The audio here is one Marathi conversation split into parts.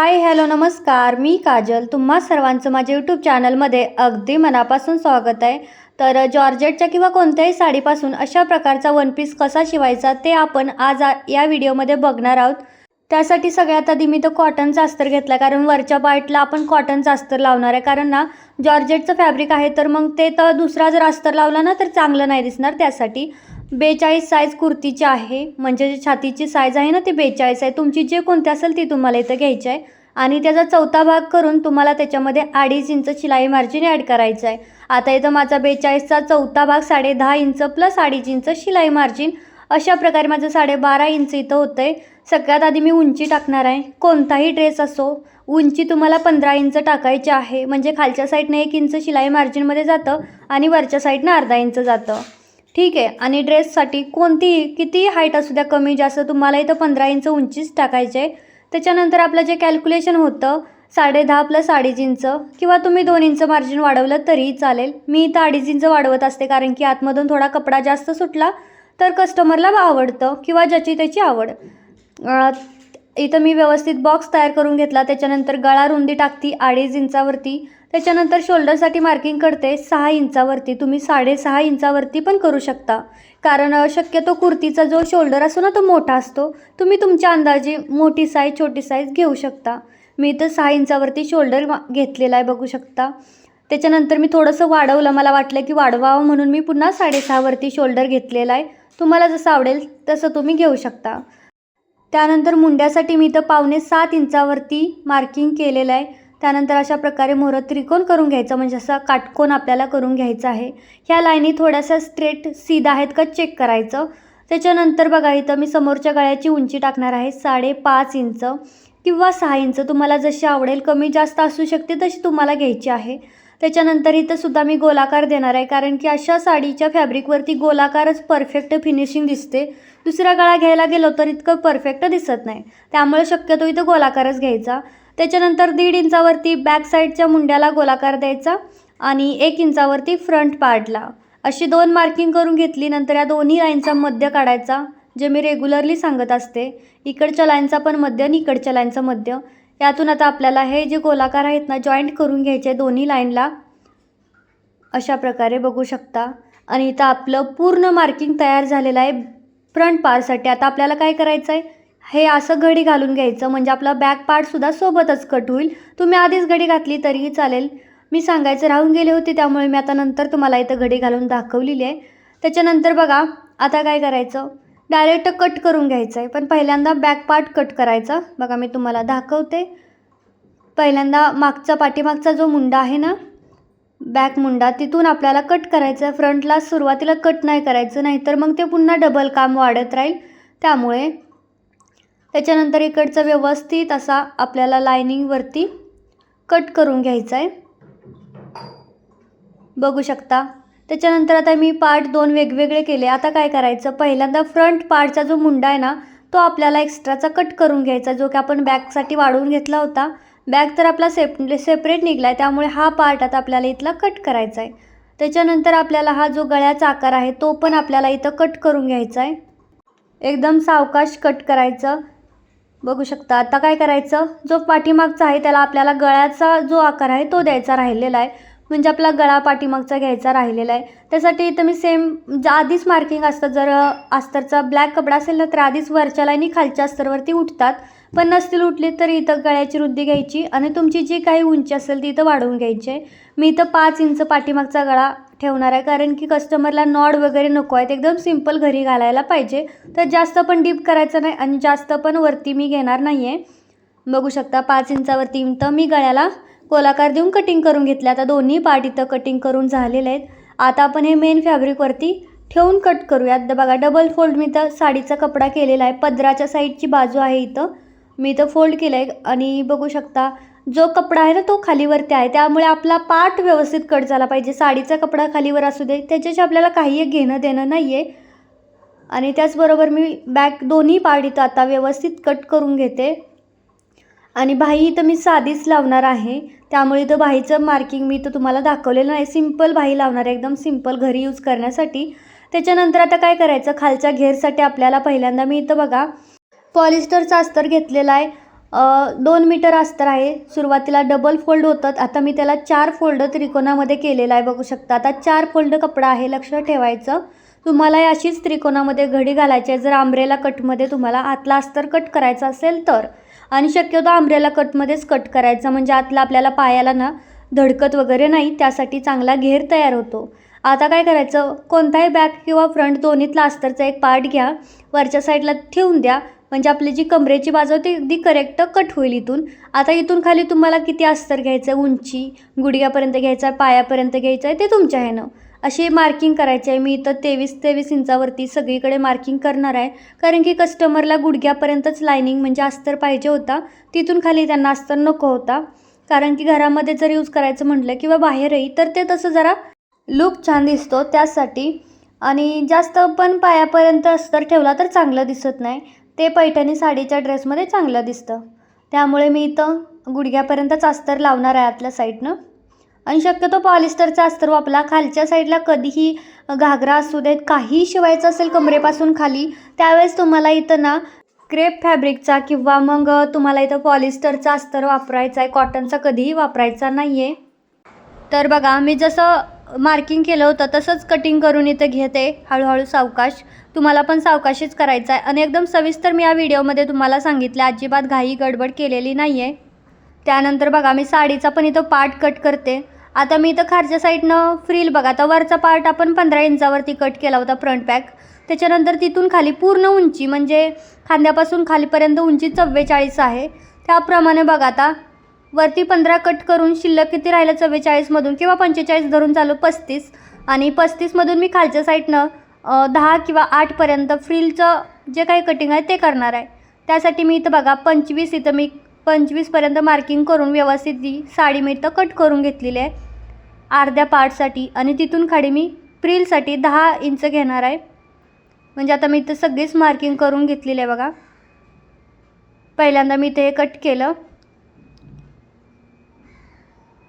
हाय हॅलो नमस्कार. मी काजल. तुम्हा सर्वांचं माझ्या यूट्यूब चॅनलमध्ये अगदी मनापासून स्वागत आहे. तर जॉर्जेटच्या किंवा कोणत्याही साडीपासून अशा प्रकारचा वन पीस कसा शिवायचा ते आपण आज या व्हिडिओमध्ये बघणार आहोत. त्यासाठी सगळ्यात आधी मी तो कॉटनचा अस्तर घेतला कारण वरच्या पार्टला आपण कॉटनचा अस्तर लावणार आहे. कारण ना जॉर्जेटचं फॅब्रिक आहे तर मग ते तर दुसरा जर अस्तर लावला ना तर चांगलं नाही दिसणार त्यासाठी. बेचाळीस साईज कुर्तीची आहे म्हणजे जे छातीची साईज आहे ना ती बेचाळीस आहे. तुमची जे कोणती असेल ती तुम्हाला इथं घ्यायची आहे. आणि त्याचा चौथा भाग करून तुम्हाला त्याच्यामध्ये अडीच इंच शिलाई मार्जिन ॲड करायचं आहे. आता इथं माझा बेचाळीसचा चौथा भाग साडे दहा इंच प्लस अडीच इंच शिलाई मार्जिन अशा प्रकारे माझं साडेबारा इंच इथं होतं आहे सगळ्यात आधी मी उंची टाकणार आहे. कोणताही ड्रेस असो उंची तुम्हाला पंधरा इंच टाकायची आहे. म्हणजे खालच्या साईडनं एक इंच शिलाई मार्जिनमध्ये जातं आणि वरच्या साईडनं अर्धा इंच जातं. ठीक आहे? आणि ड्रेससाठी कोणतीही कितीही हाईट असू द्या कमी जास्त तुम्हाला इथं पंधरा इंच उंचीच टाकायची. आहे त्याच्यानंतर आपलं जे कॅल्क्युलेशन होतं साडे दहा प्लस अडीच इंच किंवा तुम्ही दोन इंच मार्जिन वाढवलं तरीही चालेल. मी इथं अडीच इंच वाढवत असते कारण की आतमधून थोडा कपडा जास्त सुटला तर कस्टमरला आवडतं किंवा ज्याची त्याची आवड. इथं मी व्यवस्थित बॉक्स तयार करून घेतला. त्याच्यानंतर गळा रुंदी टाकती अडीच इंचावरती. त्याच्यानंतर शोल्डरसाठी मार्किंग करते सहा इंचावरती. तुम्ही साडेसहा इंचावरती पण करू शकता. कारण शक्यतो कुर्तीचा जो शोल्डर असतो ना तो मोठा असतो. तुम्ही तुमच्या अंदाजे मोठी साईज छोटी साईज घेऊ शकता. मी इथं सहा इंचावरती शोल्डर घेतलेला आहे बघू शकता. त्याच्यानंतर मी थोडंसं वाढवलं. मला वाटलं की वाढवावं म्हणून मी पुन्हा साडेसहावरती शोल्डर घेतलेला आहे. तुम्हाला जसं आवडेल तसं तुम्ही घेऊ शकता. त्यानंतर मुंड्यासाठी मी इथं पावणे सात इंचावरती मार्किंग केलेलं आहे. त्यानंतर अशा प्रकारे मोहर त्रिकोण करून घ्यायचं म्हणजे असा काटकोन आपल्याला करून घ्यायचा आहे. ह्या लाईनी थोड्याशा स्ट्रेट सीधा आहेत का चेक करायचं. त्याच्यानंतर बघा इथं मी समोरच्या गळ्याची उंची टाकणार आहे साडेपाच इंच किंवा सहा इंच. तुम्हाला जशी आवडेल कमी जास्त असू शकते तशी तुम्हाला घ्यायची आहे. त्याच्यानंतर इथं सुद्धा मी गोलाकार देणार आहे कारण की अशा साडीच्या फॅब्रिकवरती गोलाकारच परफेक्ट फिनिशिंग दिसते. दुसरा गळा घ्यायला गेलो तर इतकं परफेक्ट दिसत नाही. त्यामुळे शक्यतो इथं गोलाकारच घ्यायचा. त्याच्यानंतर दीड इंचावरती बॅक साईडच्या मुंड्याला गोलाकार द्यायचा आणि एक इंचावरती फ्रंट पार्टला अशी दोन मार्किंग करून घेतली नंतर या दोन्ही लाईनचा मध्य काढायचा जे मी रेग्युलरली सांगत असते. इकडच्या लाईनचा पण मध्य आणि इकडच्या लाईनचा मध्य. यातून आता आपल्याला हे जे गोलाकार आहेत ना जॉईंट करून घ्यायचे दोन्ही लाईनला अशा प्रकारे बघू शकता. आणि इथं आपलं पूर्ण मार्किंग तयार झालेलं आहे फ्रंट पार्टसाठी आता आपल्याला काय करायचं आहे हे असं घडी घालून घ्यायचं म्हणजे आपला बॅक पार्टसुद्धा सोबतच कट होईल. तुम्ही आधीच घडी घातली तरीही चालेल. मी सांगायचं राहून गेले होते त्यामुळे मी आता नंतर तुम्हाला इथं घडी घालून दाखवलेली आहे. त्याच्यानंतर बघा आता काय करायचं? डायरेक्ट कट करून घ्यायचं आहे पण पहिल्यांदा बॅक पार्ट कट करायचा. बघा मी तुम्हाला दाखवते. पहिल्यांदा मागचा पाठीमागचा जो मुंडा आहे ना बॅक मुंडा तिथून आपल्याला कट करायचं आहे फ्रंटला सुरुवातीला कट नाही करायचं. नाहीतर मग ते पुन्हा डबल काम वाढत राहील. त्यामुळे त्याच्यानंतर इकडचं व्यवस्थित असा आपल्याला लायनिंगवरती कट करून घ्यायचा आहे बघू शकता. त्याच्यानंतर आता मी पार्ट दोन वेगवेगळे केले. आता काय करायचं? पहिल्यांदा फ्रंट पार्टचा जो मुंडा आहे ना तो आपल्याला एक्स्ट्राचा कट करून घ्यायचा जो की आपण बॅगसाठी वाढवून घेतला होता. बॅग तर आपला सेप सेपरेट निघला आहे त्यामुळे हा पार्ट आता आपल्याला इथला कट करायचा आहे त्याच्यानंतर आपल्याला हा जो गळ्याचा आकार आहे तो पण आपल्याला इथं कट करून घ्यायचा आहे एकदम सावकाश कट करायचं. बघू शकता आता काय करायचं? जो पाठीमागचा आहे त्याला आपल्याला गळ्याचा जो आकार आहे तो द्यायचा राहिलेला आहे म्हणजे आपला गळा पाठीमागचा घ्यायचा राहिलेला आहे. त्यासाठी इथं मी सेम म्हणजे ज- आधीच मार्किंग असतात जर अस्तरचा ब्लॅक कपडा असेल ना तर आधीच वरच्या लाईनी खालच्या अस्तरवरती उठतात. पण नसतील उठले तर इथं गळ्याची रुंदी घ्यायची आणि तुमची जी काही उंची असेल ती इथं वाढवून घ्यायची. आहे मी इथं पाच इंच पाठीमागचा गळा ठेवणार आहे कारण की कस्टमरला नॉड वगैरे नको आहेत. एकदम सिंपल घरी घालायला पाहिजे. तर जास्त पण डीप करायचं नाही आणि जास्त पण वरती मी घेणार नाही आहे बघू शकता पाच इंचावरती. तर मी गळ्याला गोलाकार देऊन कटिंग करून घेतले आता दोन्ही पार्ट इथं कटिंग करून झालेले आहेत. आता आपण हे मेन फॅब्रिकवरती ठेवून कट करूयात. बघा डबल फोल्ड मी तर साडीचा कपडा केलेला आहे. पदराच्या साईडची बाजू आहे इथं. मी इथं फोल्ड केलं आहे आणि बघू शकता जो कपडा आहे ना तो खालीवरती आहे. त्यामुळे आपला पार्ट व्यवस्थित कट झाला पाहिजे. साडीचा कपडा खालीवर असू दे. त्याच्याशी आपल्याला काही एक घेणं देणं नाही आहे आणि त्याचबरोबर मी बॅक दोन्ही पार्ट इथं आता व्यवस्थित कट करून घेते. आणि बाही इथं मी साधीच लावणार आहे. त्यामुळे इथं बाहीचं मार्किंग मी इथं तुम्हाला दाखवलेलं नाही. सिंपल बाही लावणार आहे. एकदम सिंपल घरी यूज करण्यासाठी. त्याच्यानंतर आता काय करायचं? खालच्या घेरसाठी आपल्याला पहिल्यांदा मी इथं बघा पॉलिस्टरचा अस्तर घेतलेला आहे. दोन मीटर अस्तर आहे. सुरुवातीला डबल फोल्ड होतात. आता मी त्याला चार फोल्ड त्रिकोणामध्ये केलेला आहे. बघू शकता. आता चार फोल्ड कपडा आहे. लक्ष ठेवायचं. तुम्हाला अशीच त्रिकोणामध्ये घडी घालायची आहे. जर आंब्रेला कटमध्ये तुम्हाला आतला अस्तर कट करायचा असेल तर. आणि शक्यतो आंब्रेला कटमध्येच कट करायचा. म्हणजे आतला आपल्याला पायाला ना धडकत वगैरे नाही त्यासाठी चांगला घेर तयार होतो. आता काय करायचं? कोणताही बॅक किंवा फ्रंट दोन्हीतला अस्तरचा एक पार्ट घ्या. वरच्या साईडला ठेवून द्या. म्हणजे आपली जी कमरेची बाजू होती ती अगदी करेक्ट कट होईल इथून. आता इथून खाली तुम्हाला किती अस्तर घ्यायचं आहे उंची गुडघ्यापर्यंत घ्यायचं आहे पायापर्यंत घ्यायचं आहे ते तुमच्या ह्यानं. अशी मार्किंग करायची आहे. मी इथं तेवीस तेवीस इंचावरती सगळीकडे मार्किंग करणार आहे. कारण की कस्टमरला गुडघ्यापर्यंतच लायनिंग म्हणजे अस्तर पाहिजे होता. तिथून खाली त्यांना अस्तर नको होता. कारण की घरामध्ये जर यूज करायचं म्हटलं किंवा बाहेरही तर ते तसं जरा लुक छान दिसतो त्यासाठी. आणि जास्त पण पायापर्यंत अस्तर ठेवला तर चांगलं दिसत नाही. ते पैठणी साडीच्या ड्रेसमध्ये चांगलं दिसतं. त्यामुळे मी इथं गुडघ्यापर्यंतच अस्तर लावणार आहे आतल्या साईडनं आणि शक्यतो पॉलिस्टरचा अस्तर वापरा. खालच्या साईडला कधीही घागरा असू देत काहीही शिवायचं असेल कमरेपासून खाली त्यावेळेस तुम्हाला इथं ना क्रेप फॅब्रिकचा किंवा मग तुम्हाला इथं पॉलिस्टरचा अस्तर वापरायचा आहे कॉटनचा कधीही वापरायचा नाही आहे तर बघा मी जसं मार्किंग केलं होतं तसंच कटिंग करून इथं घेते हळूहळू सावकाश. तुम्हाला पण सावकाशीच करायचं आहे आणि एकदम सविस्तर मी या व्हिडिओमध्ये तुम्हाला सांगितलं अजिबात घाई गडबड केलेली नाही आहे त्यानंतर बघा मी साडीचा पण इथं पार्ट कट करते. आता मी इथं खालच्या साईडनं फ्रील बघा. आता वरचा पार्ट आपण पंधरा इंचावरती कट केला होता फ्रंट पॅक त्याच्यानंतर तिथून खाली पूर्ण उंची म्हणजे खांद्यापासून खालीपर्यंत उंची चव्वेचाळीस आहे. त्याप्रमाणे बघा आता. वरती पंधरा कट करून शिल्लक किती राहिलं? चव्वेचाळीसमधून किंवा पंचेचाळीस धरून चालू पस्तीस. आणि पस्तीसमधून मी खालच्या साईडनं दहा किंवा आठपर्यंत फ्रीलचं जे काही कटिंग आहे ते करणार आहे. त्यासाठी मी इथं बघा पंचवीस इथं मी पंचवीसपर्यंत मार्किंग करून व्यवस्थित ती साडी मी इथं कट करून घेतलेली आहे. अर्ध्या पार्टसाठी आणि तिथून खाली मी प्रिलसाठी दहा इंच घेणार आहे. म्हणजे आता मी इथं सगळीच मार्किंग करून घेतलेली आहे बघा. पहिल्यांदा मी इथे हे कट केलं.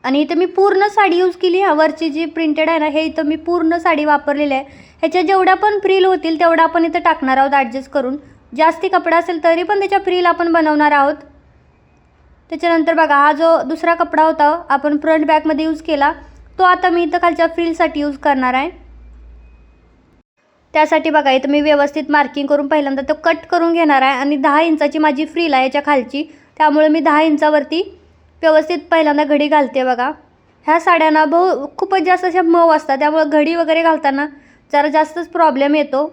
आणि इथं मी पूर्ण साडी यूज केली. ह्या वरची जी प्रिंटेड आहे ना हे इथं मी पूर्ण साडी वापरलेली आहे. ह्याच्या जेवढ्या पण प्रिल होतील तेवढा आपण इथं टाकणार आहोत ॲडजस्ट करून. जास्ती कपडा असेल तरी पण त्याच्या प्रिल आपण बनवणार आहोत. त्याच्यानंतर बघा हा जो दुसरा कपडा होता आपण फ्रंट बॅकमध्ये यूज केला तो आता मी इथं खालच्या फ्रीलसाठी यूज करणार आहे. त्यासाठी बघा इथं मी व्यवस्थित मार्किंग करून पहिल्यांदा तो कट करून घेणार आहे आणि दहा इंचाची माझी फ्रील आहे याच्या खालची. त्यामुळे मी दहा इंचावरती व्यवस्थित पहिल्यांदा घडी घालते बघा. ह्या साड्यांना बहु खूपच जास्त अशा मऊ असतात त्यामुळे घडी वगैरे घालताना जरा जास्तच प्रॉब्लेम येतो.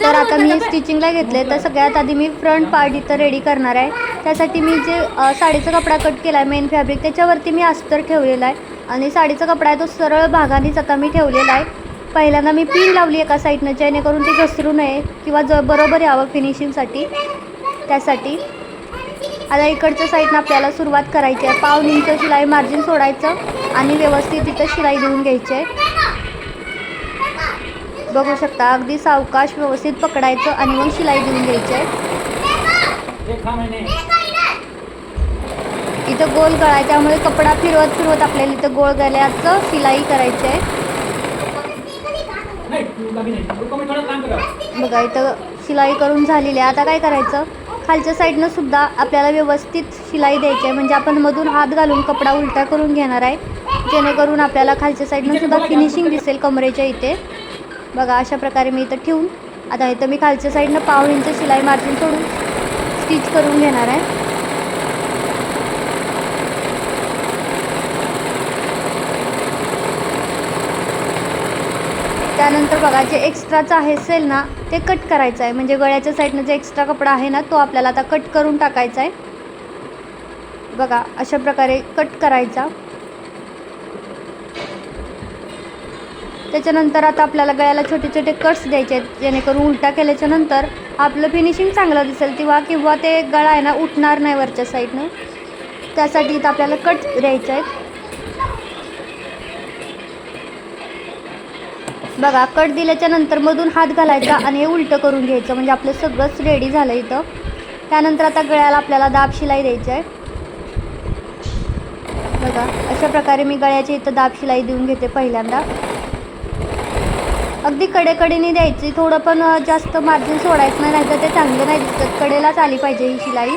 तर आता मी स्टिचिंगला घेतले तर सगळ्यात आधी मी फ्रंट पार्ट इथं रेडी करणार आहे. त्यासाठी मी जे साडीचा कपडा कट केला आहे मेन फॅब्रिक त्याच्यावरती मी अस्तर ठेवलेला आहे. आणि साडीचा कपडा आहे तो सरळ भागानेच आता मी ठेवलेला आहे. पहिल्यांदा मी पिन लावली एका साईडनं जेणेकरून ती घसरू नये किंवा ज बरोबर यावं फिनिशिंगसाठी त्यासाठी. आता इकडच्या साईडनं आपल्याला सुरुवात करायची आहे. पाऊन इंच शिलाई मार्जिन सोडायचं आणि व्यवस्थित इथं शिलाई देऊन घ्यायची आहे. बघू शकता. अगदी सावकाश व्यवस्थित पकडायचं आणि मग शिलाई देऊन घ्यायची आहे. इथं गोल गळा आहे त्यामुळे कपडा फिरवत फिरवत आपल्याला इथं गोल गळ्याचं शिलाई करायची आहे. बघा इथं शिलाई करून झालेली आहे. आता काय करायचं? खालच्या साईडनं सुद्धा आपल्याला व्यवस्थित शिलाई द्यायची आहे. म्हणजे आपण मधून हात घालून कपडा उलटा करून घेणार आहे. जेणेकरून आपल्याला खालच्या साईडनं सुद्धा फिनिशिंग दिसेल कमरेच्या इथे. बघा अशा प्रकारे मी इथं ठेवून आता इथं मी खालच्या साईडनं पाव इंच शिलाई मार्जिन सोडून स्टिच करून घेणार आहे. त्यानंतर बघा जे एक्स्ट्राचं आहे सेल ना ते कट करायचं आहे. म्हणजे गळ्याच्या साईडनं जे एक्स्ट्रा कपडा आहे ना तो आपल्याला आता कट करून टाकायचा आहे. बघा अशा प्रकारे कट करायचा. त्याच्यानंतर आता आपल्याला गळ्याला छोटे छोटे कट्स द्यायचे आहेत. जेणेकरून उलटा केल्याच्यानंतर आपलं फिनिशिंग चांगलं दिसेल. किंवा किंवा ते गळा आहे ना उठणार नाही वरच्या साईडनं त्यासाठी इथं आपल्याला कट द्यायचे आहेत. बघा कट दिल्याच्या नंतर मधून हात घालायचा आणि हे उलटं करून घ्यायचं. म्हणजे आपलं सगळंच रेडी झालं इथं. त्यानंतर आता गळ्याला आपल्याला दाब शिलाई द्यायची आहे. बघा अशा प्रकारे मी गळ्याच्या इथं दाब शिलाई देऊन घेते पहिल्यांदा. अगदी कडेकडीने द्यायची. थोडं पण जास्त मार्जिन सोडायचं नाही तर ते चांगलं नाही दिसत. कडेलाच आली पाहिजे ही शिलाई.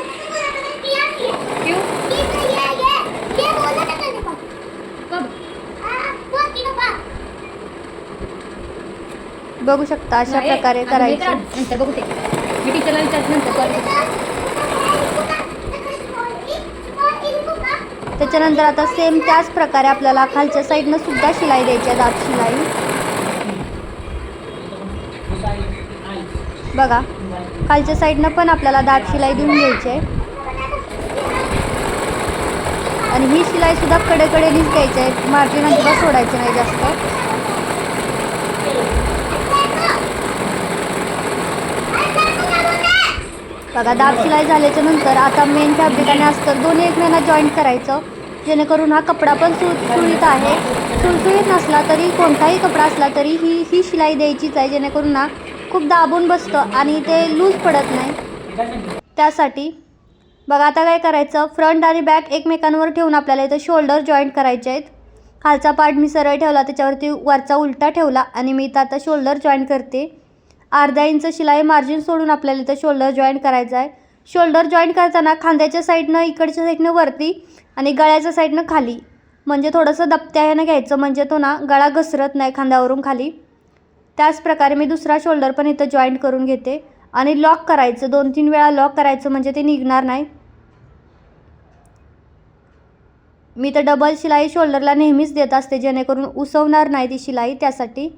बघू शकता अशा प्रकारे करायचं. बघू त्याच्यानंतर आता सेम त्याच प्रकारे आपल्याला खालच्या साईडनं सुद्धा शिलाई द्यायची आहे दात शिलाई. बघा खालच्या साईडनं पण आपल्याला दात शिलाई देऊन घ्यायची आहे. आणि ही शिलाई सुद्धा कडेकडेनीच द्यायची आहे. मार्जिन अजिबात सोडायचं नाही जास्त. बघा दाब शिलाई झाल्याच्यानंतर आता मेन फॅब्रिक आणि अस्तर दोन्ही एकमेकांना जॉईंट करायचं. जेणेकरून हा कपडा पण सुळसुळीत आहे. सुळसुळीत नसला तरी कोणताही कपडा असला तरी ही ही शिलाई द्यायचीच आहे. जेणेकरून ना खूप दाबून बसतं आणि ते लूज पडत नाही. त्यासाठी बघा आता काय करायचं? फ्रंट आणि बॅक एकमेकांवर ठेवून आपल्याला इथं शोल्डर जॉईंट करायचे आहेत. खालचा पार्ट मी सरळ ठेवला त्याच्यावरती वरचा उलटा ठेवला आणि मी इथं आता शोल्डर जॉईंट करते. अर्धा इंच शिलाई मार्जिन सोडून आपल्याला इथं शोल्डर जॉईंट करायचं आहे. शोल्डर जॉईंट करताना खांद्याच्या साईडनं इकडच्या साईडनं वरती आणि गळ्याच्या साईडनं खाली. म्हणजे थोडंसं दबत्या ह्यानं घ्यायचं म्हणजे तो ना गळा घसरत नाही खांद्यावरून खाली. त्याच प्रकारे मी दुसरा शोल्डर पण इथं जॉईंट करून घेते. आणि लॉक करायचं दोन तीन वेळा लॉक करायचं म्हणजे ते निघणार नाही. मी तर डबल शिलाई शोल्डरला नेहमीच देत असते जेणेकरून उसवणार नाही ती शिलाई त्यासाठी.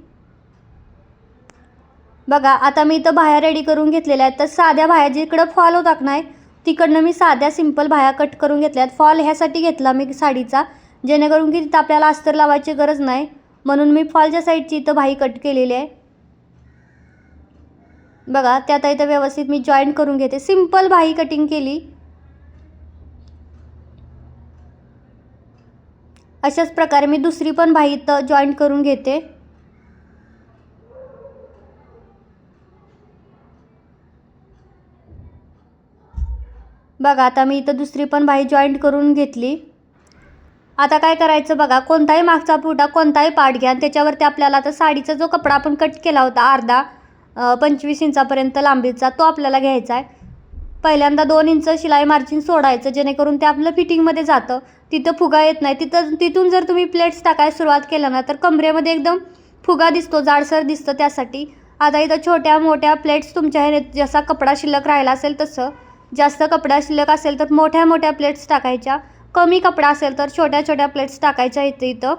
बघा आता मी इथं बाह्या रेडी करून घेतलेल्या आहेत. तर साध्या बाह्या जिकडं फॉल होतात नाही तिकडनं मी साध्या सिंपल बाह्या कट करून घेतल्या आहेत. फॉल ह्यासाठी घेतला मी साडीचा जेणेकरून की तिथं आपल्याला अस्तर लावायची गरज नाही. म्हणून मी फॉलच्या साईडची इथं भाई कट केलेली आहे. बघा त्यात इथं व्यवस्थित मी जॉईंट करून घेते. सिंपल भाई कटिंग केली. अशाच प्रकारे मी दुसरी पण भाई इथं जॉईंट करून घेते. बघा आता मी इथं दुसरी पण भाई जॉईंट करून घेतली. आता काय करायचं बघा कोणताही मागचा फुटा कोणताही पार्ट घ्या आणि त्याच्यावरती आपल्याला आता साडीचा जो कपडा आपण कट केला होता अर्धा पंचवीस इंचापर्यंत लांबीचा तो आपल्याला घ्यायचा आहे. पहिल्यांदा दोन इंच शिलाई मार्जिन सोडायचं जेणेकरून ते आपलं फिटिंगमध्ये जातं. तिथं फुगा येत नाही. तिथं तिथून जर तुम्ही प्लेट्स टाकायला सुरुवात केलं ना तर कमरेमध्ये एकदम फुगा दिसतो जाडसर दिसतं त्यासाठी. आता इथं छोट्या मोठ्या प्लेट्स तुमच्या ह्याने जसा कपडा शिल्लक राहिला असेल तसं जास्त कपडा शिल्लक असेल तर मोठ्या मोठ्या प्लेट्स टाकायच्या. कमी कपडा असेल तर छोट्या छोट्या प्लेट्स टाकायच्या इथं इथं.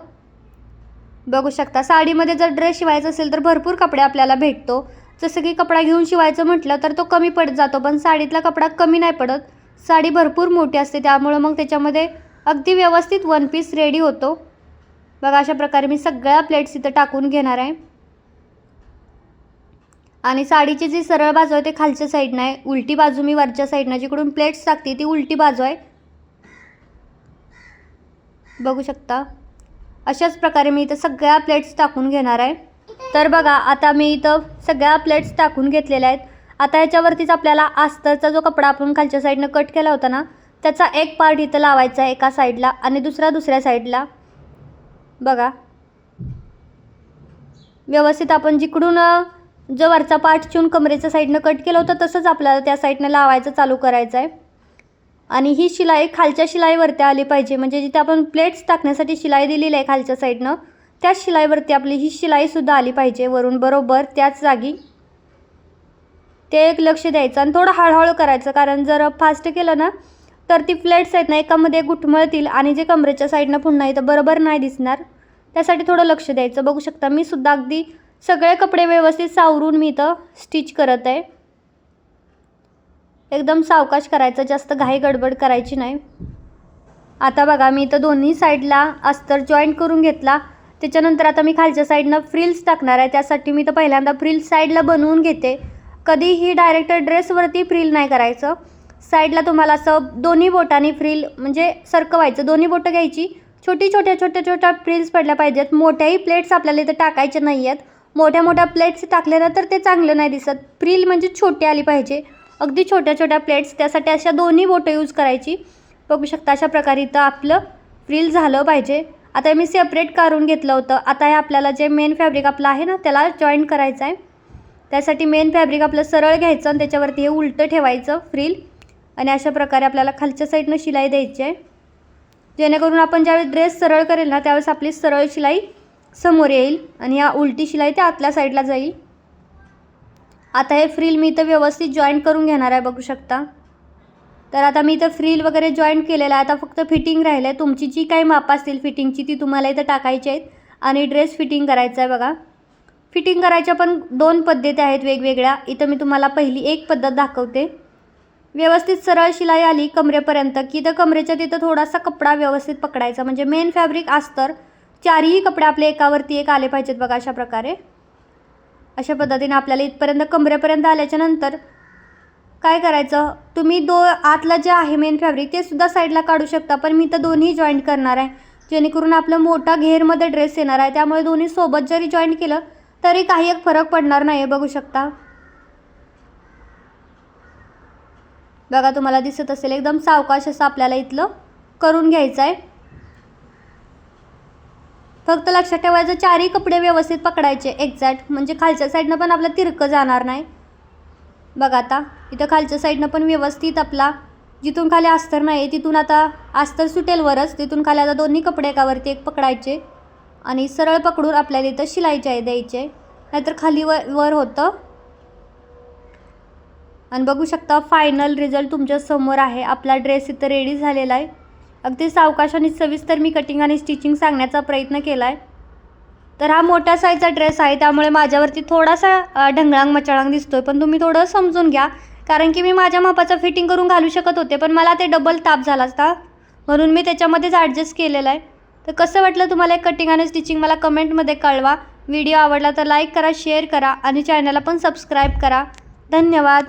बघू शकता. साडीमध्ये जर ड्रेस शिवायचा असेल तर भरपूर कपडे आपल्याला भेटतो. जसं की कपडा घेऊन शिवायचं म्हटलं तर तो कमी पडत जातो पण साडीतला कपडा कमी नाही पडत. साडी भरपूर मोठी असते त्यामुळं मग त्याच्यामध्ये अगदी व्यवस्थित वन पीस रेडी होतो. बघा अशा प्रकारे मी सगळ्या प्लेट्स इथं टाकून घेणार आहे. आणि साडीची जी सरळ बाजू आहे ते खालच्या साईडनं आहे उलटी बाजू मी वरच्या साईडनं जिकडून प्लेट्स टाकते ती उलटी बाजू आहे. बघू शकता. अशाच प्रकारे मी इथं सगळ्या प्लेट्स टाकून घेणार आहे. तर बघा आता मी इथं सगळ्या प्लेट्स टाकून घेतलेल्या आहेत. आता ह्याच्यावरतीच आपल्याला आस्तरचा जो कपडा आपण खालच्या साईडनं कट केला होता ना त्याचा एक पार्ट इथं लावायचा आहे एका साईडला आणि दुसरा दुसऱ्या साईडला बघा. व्यवस्थित आपण जिकडून जो वरचा पार्ट चिवून कमरेच्या साईडनं कट केलं होतं तसंच आपल्याला त्या साईडनं लावायचं चालू करायचं आहे. आणि ही शिलाई खालच्या शिलाईवरती आली पाहिजे. म्हणजे जिथे आपण प्लेट्स टाकण्यासाठी शिलाई दिलेली आहे खालच्या साईडनं त्याच शिलाईवरती आपली ही शिलाईसुद्धा आली पाहिजे. वरून बरोबर त्याच जागी ते एक लक्ष द्यायचं आणि थोडं हळूहळू करायचं. कारण जर फास्ट केलं ना तर ती प्लेट्स आहेत ना एकामध्ये गुठमळतील आणि जे कमरेच्या साईडनं पुन्हा इथं बरोबर नाही दिसणार त्यासाठी थोडं लक्ष द्यायचं. बघू शकता मी सुद्धा अगदी सगळे कपडे व्यवस्थित सावरून मी इथं स्टिच करत आहे. एकदम सावकाश करायचं जास्त घाई गडबड करायची नाही. आता बघा मी इथं दोन्ही साईडला अस्तर जॉईंट करून घेतला. त्याच्यानंतर आता मी खालच्या साईडनं फ्रिल्स टाकणार आहे. त्यासाठी मी तर पहिल्यांदा फ्रिल्स साईडला बनवून घेते. कधीही डायरेक्ट ड्रेसवरती फ्रिल नाही करायचं. साईडला तुम्हाला असं दोन्ही बोटांनी फ्रिल म्हणजे सरकवायचं. दोन्ही बोटं घ्यायची. छोटी छोट्या छोट्या छोट्या फ्रिल्स पडल्या पाहिजेत. मोठ्याही प्लेट्स आपल्याला इथं टाकायच्या नाही आहेत मोठ्या मोठ्या प्लेट्स टाकल्या तर ते चांगलं नाही दिसत. फ्रिल म्हणजे छोटी आली पाहिजे. अगदी छोट्या छोट्या प्लेट्स त्यासाठी अशा दोन्ही बोटं यूज करायची. बघू शकता अशा प्रकारे इथं आपलं फ्रिल झालं पाहिजे. आता मी सेपरेट काढून घेतलं होतं. आता हे आपल्याला जे मेन फॅब्रिक आपलं आहे ना त्याला जॉईंट करायचं आहे. त्यासाठी मेन फॅब्रिक आपलं सरळ घ्यायचं आणि त्याच्यावरती हे उलटं ठेवायचं फ्रिल आणि अशा प्रकारे आपल्याला खालच्या साईडनं शिलाई द्यायची आहे. जेणेकरून आपण ज्यावेळेस ड्रेस सरळ करेल ना त्यावेळेस आपली सरळ शिलाई समोर येईल आणि या उलटी शिलाई त्या आतल्या साईडला जाईल. आता हे फ्रील मी इथं व्यवस्थित जॉईंट करून घेणार आहे बघू शकता. तर आता मी इथं फ्रील वगैरे जॉईंट केलेलं आहे. आता फक्त फिटिंग राहिलं आहे तुमची जी काही माप असतील फिटिंगची ती तुम्हाला इथं टाकायची आहेत. आणि ड्रेस फिटिंग करायचा आहे बघा. फिटिंग करायच्या पण दोन पद्धती आहेत वेगवेगळ्या. इथं मी तुम्हाला पहिली एक पद्धत दाखवते. व्यवस्थित सरळ शिलाई आली कमरेपर्यंत की तर कमरेच्या तिथं थोडासा कपडा व्यवस्थित पकडायचा. म्हणजे मेन फॅब्रिक अस्तर चारही कपडे आपले एकावरती एक आले पाहिजेत बघा अशा प्रकारे. अशा पद्धतीने आपल्याला इथपर्यंत कमरेपर्यंत आल्याच्यानंतर काय करायचं? तुम्ही दो आतला जे आहे मेन फॅब्रिक ते सुद्धा साईडला काढू शकता पण मी तर दोन्ही जॉईंट करणार आहे. जेणेकरून आपलं मोठा घेरमध्ये ड्रेस येणार आहे. त्यामुळे दोन्ही सोबत जरी जॉईंट केलं तरी काही एक फरक पडणार नाही बघू शकता. बघा तुम्हाला दिसत असेल एकदम सावकाश असं आपल्याला इथलं करून घ्यायचं आहे फक्त लक्षात ठेवायचं चारही कपडे व्यवस्थित पकडायचे एक्झॅक्ट म्हणजे खालच्या साईडनं पण आपलं तिरकं जाणार नाही. बघा आता इथं खालच्या साईडनं पण व्यवस्थित आपला जिथून खाली अस्तर नाही तिथून आता अस्तर सुटेल वरच तिथून खाली आता दोन्ही कपडे एकावरती एक पकडायचे. आणि सरळ पकडून आपल्याला इथं शिलाईचे आहे द्यायचे. नाहीतर खाली व वर होतं. आणि बघू शकता फायनल रिझल्ट तुमच्यासमोर आहे. आपला ड्रेस इथं रेडी झालेला आहे. अगदी सावकाश आणि सविस्तर मी कटिंग आणि स्टिचिंग सांगण्याचा प्रयत्न केला आहे तर हा मोठ्या साईजचा ड्रेस आहे त्यामुळे माझ्यावरती थोडासा ढंगळांग ढंगळांग मचाळांग आहे पण तुम्ही थोडं समजून घ्या कारण की मी माझ्या मापाचं फिटिंग करून घालू शकत होते पण मला ते डबल ताप झाला असता. म्हणून मी त्याच्यामध्येच ॲडजस्ट केलेलं आहे. तर कसं वाटलं तुम्हाला एक कटिंग आणि स्टिचिंग मला कमेंटमध्ये कळवा. व्हिडिओ आवडला तर लाईक करा शेअर करा आणि चॅनलला पण सबस्क्राईब करा. धन्यवाद.